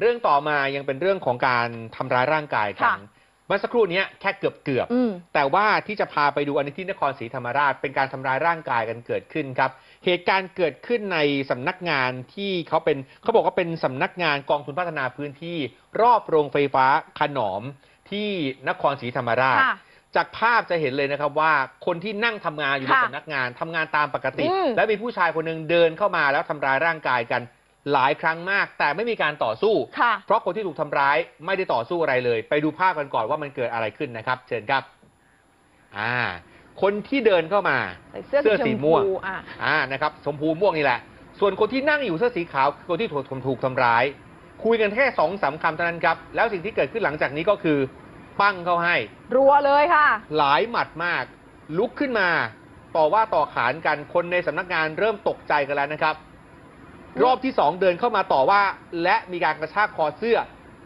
เรื่องต่อมายังเป็นเรื่องของการทำร้ายร่างกายกันค่ะเมื่อสักครู่เนี้ยแค่เกือบเกือบๆ อืม แต่ว่าที่จะพาไปดูอันนี้ที่นครศรีธรรมราชเป็นการทำร้ายร่างกายกันเกิดขึ้นครับ เหตุการณ์เกิดขึ้นในสำนักงานที่เขาเป็นเขาบอกว่าเป็นสำนักงานกองทุนพัฒนาพื้นที่ รอบโรงไฟฟ้าขนอมที่นครศรีธรรมราช ค่ะ จากภาพจะเห็นเลยนะครับว่าคนที่นั่งทำงานอยู่ในค่ะสำนักงานทำงานตามปกติ อืม แล้วมีผู้ชายคนหนึ่งเดินเข้ามาแล้วทำร้ายร่างกายกัน หลายครั้งมาก แต่ไม่มีการต่อสู้ ค่ะ เพราะคนที่ถูกทำร้ายไม่ได้ต่อสู้อะไรเลย ไปดูภาพกันก่อนว่ามันเกิดอะไรขึ้นนะครับ เชิญครับ อ่า คนที่เดินเข้ามาใส่เสื้อเสื้อสีม่วงชพูอะ อ่านะครับชมพูม่วงนี่แหละ ส่วนคนที่นั่งอยู่เสื้อสีขาวคือคนที่ถูกถูกทำร้าย คุยกันแค่สองสามคำเท่านั้นครับ แล้วสิ่งที่เกิดขึ้นหลังจากนี้ก็คือปั้งเข้าให้ รัวเลยค่ะ หลายหมัดมาก ลุกขึ้นมา ต่อว่าต่อขานกันคนในสำนักงานเริ่มตกใจกันแล้วนะครับ รอบที่สองเดินเข้ามาต่อว่า และมีการกระชากคอเสื้อ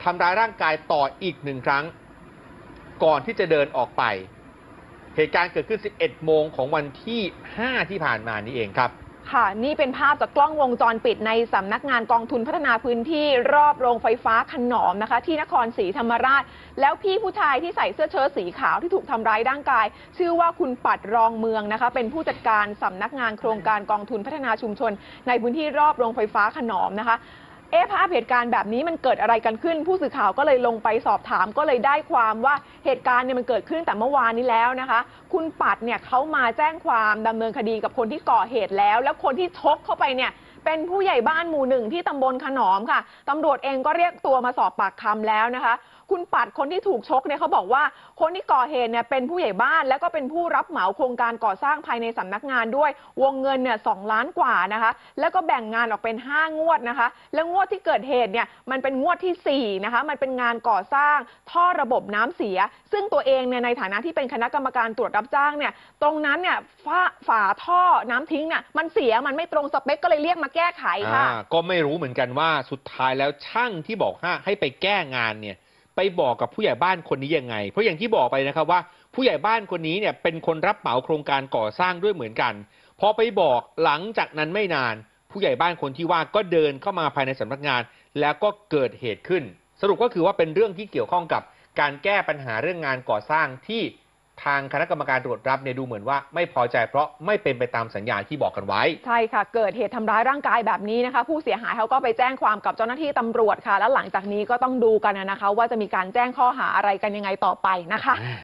ทำร้ายร่างกายต่ออีกหนึ่งครั้ง ก่อนที่จะเดินออกไป เหตุการณ์เกิดขึ้น 11 โมงของวันที่ 5 ที่ผ่านมานี้เองครับ ค่ะ นี่เป็นภาพจากกล้องวงจรปิดในสำนักงานกองทุนพัฒนาพื้นที่รอบโรงไฟฟ้าขนอมนะคะ ที่นครศรีธรรมราช แล้วพี่ผู้ชายที่ใส่เสื้อเชิ้ตสีขาวที่ถูกทำร้ายร่างกาย ชื่อว่าคุณปัดรองเมืองนะคะ เป็นผู้จัดการสำนักงานโครงการกองทุนพัฒนาชุมชน ในพื้นที่รอบโรงไฟฟ้าขนอมนะคะ เอ๊ะภาพเหตุการณ์แบบนี้มันเกิดอะไรกันขึ้น ผู้สื่อข่าวก็เลยลงไปสอบถาม ก็เลยได้ความว่าเหตุการณ์เนี่ยมันเกิดขึ้นแต่เมื่อวานนี้แล้วนะคะ คุณปัดเนี่ยเขามาแจ้งความดำเนินคดีกับคนที่ก่อเหตุแล้ว แล้วคนที่ชกเข้าไปเนี่ย เป็นผู้ใหญ่บ้านหมู่หนึ่งที่ตำบลขนอมค่ะตำรวจเองก็เรียกตัวมาสอบปากคำแล้วนะคะ คุณปัดคนที่ถูกชกเนี่ยเขาบอกว่าคนที่ก่อเหตุเนี่ยเป็นผู้ใหญ่บ้าน แล้วก็เป็นผู้รับเหมาโครงการก่อสร้างภายในสำนักงานด้วย วงเงินเนี่ยสองล้านกว่านะคะ แล้วก็แบ่งงานออกเป็น 5 งวดนะคะ แล้วงวดที่เกิดเหตุเนี่ยมันเป็นงวดทีสี่4นะคะมันเป็นงานก่อสร้างท่อระบบน้ำเสีย ซึ่งตัวเองเนี่ยในฐานะที่เป็นคณะกรรมการตรวจรับจ้างเนี่ยตรงนั้นเนี่ยฝาฝาท่อน้ำทิ้งเนี่ยมันเสียมันไม่ตรงสเปคก็เลยเรียกมาแก้ไขค่ะ อ่าก็ไม่รู้เหมือนกันว่าสุดท้ายแล้วช่างที่บอกให้ให้ไปแก้งานเนี่ย ไปบอกกับผู้ใหญ่บ้านคนนี้ยังไง เพราะอย่างที่บอกไปนะครับว่า ผู้ใหญ่บ้านคนนี้เนี่ยเป็นคนรับเหมาโครงการก่อสร้างด้วยเหมือนกัน พอไปบอกหลังจากนั้นไม่นาน ผู้ใหญ่บ้านคนที่ว่าก็เดินเข้ามาภายในสำนักงาน แล้วก็เกิดเหตุขึ้น สรุปก็คือว่าเป็นเรื่องที่เกี่ยวข้องกับการแก้ปัญหาเรื่องงานก่อสร้างที่ ทางคณะกรรมการตรวจรับเนี่ยดูเหมือนว่าไม่พอใจเพราะไม่เป็นไปตามสัญญาที่บอกกันไว้ ใช่ค่ะ เกิดเหตุทำร้ายร่างกายแบบนี้นะคะ ผู้เสียหายเขาก็ไปแจ้งความกับเจ้าหน้าที่ตำรวจค่ะ แล้วหลังจากนี้ก็ต้องดูกันนะคะ ว่าจะมีการแจ้งข้อหาอะไรกันยังไงต่อไปนะคะ